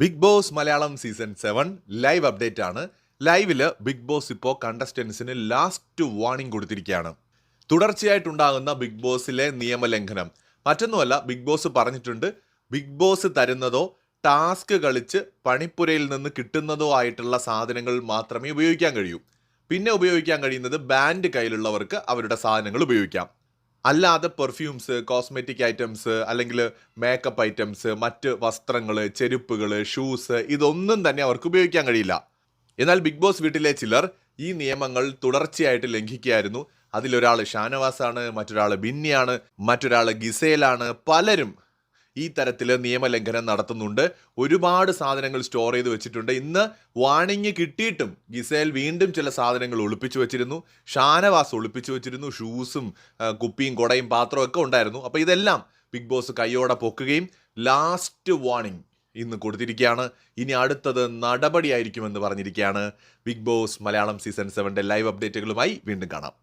Bigg Boss Malayalam season seven live update ആണ്. ലൈവിൽ big boss ഇപ്പോൾ കണ്ടസ്റ്റൻസിന് ലാസ്റ്റ് വാർണിംഗ് കൊടുത്തിരിക്കുകയാണ്. തുടർച്ചയായിട്ടുണ്ടാകുന്ന ബിഗ് ബോസിലെ നിയമലംഘനം. മറ്റൊന്നുമല്ല ബിഗ് ബോസ് പറഞ്ഞിട്ടുണ്ട് ബിഗ് ബോസ് തരുന്നതോ ടാസ്ക് കളിച്ച് പണിപ്പുരയിൽ നിന്ന് കിട്ടുന്നതോ ആയിട്ടുള്ള സാധനങ്ങൾ മാത്രമേ ഉപയോഗിക്കാൻ കഴിയൂ. പിന്നെ ഉപയോഗിക്കാൻ കഴിയുന്നത് ബാൻഡ് കയ്യിലുള്ളവർക്ക് അവരുടെ സാധനങ്ങൾ ഉപയോഗിക്കാം. അല്ലാതെ പെർഫ്യൂംസ് കോസ്മെറ്റിക് ഐറ്റംസ് അല്ലെങ്കിൽ മേക്കപ്പ് ഐറ്റംസ് മറ്റ് വസ്ത്രങ്ങൾ ചെരുപ്പുകൾ ഷൂസ് ഇതൊന്നും തന്നെ അവർക്ക് ഉപയോഗിക്കാൻ കഴിയില്ല. എന്നാൽ ബിഗ് ബോസ് വീട്ടിലെ ചിലർ ഈ നിയമങ്ങൾ തുടർച്ചയായിട്ട് ലംഘിക്കുകയായിരുന്നു. അതിലൊരാൾ ഷാനവാസാണ് മറ്റൊരാൾ ബിന്നിയാണ് മറ്റൊരാൾ ഗിസേലാണ് പലരും ഈ തരത്തിൽ നിയമലംഘനം നടത്തുന്നുണ്ട്. ഒരുപാട് സാധനങ്ങൾ സ്റ്റോർ ചെയ്ത് വെച്ചിട്ടുണ്ട്. ഇന്ന് വാണിംഗ് കിട്ടിയിട്ടും ഗിസേൽ വീണ്ടും ചില സാധനങ്ങൾ ഒളിപ്പിച്ചു വെച്ചിരുന്നു. ഷാനവാസ് ഒളിപ്പിച്ചു വെച്ചിരുന്നു. ഷൂസും കുപ്പിയും കുടയും പാത്രവും ഒക്കെ ഉണ്ടായിരുന്നു. അപ്പോൾ ഇതെല്ലാം ബിഗ് ബോസ് കൈയോടെ പൊക്കുകയും ലാസ്റ്റ് വാണിംഗ് ഇന്ന് കൊടുത്തിരിക്കുകയാണ്. ഇനി അടുത്തത് നടപടിയായിരിക്കുമെന്ന് പറഞ്ഞിരിക്കുകയാണ് ബിഗ് ബോസ് മലയാളം സീസൺ സെവന്റെ ലൈവ് അപ്ഡേറ്റുകളുമായി വീണ്ടും കാണാം.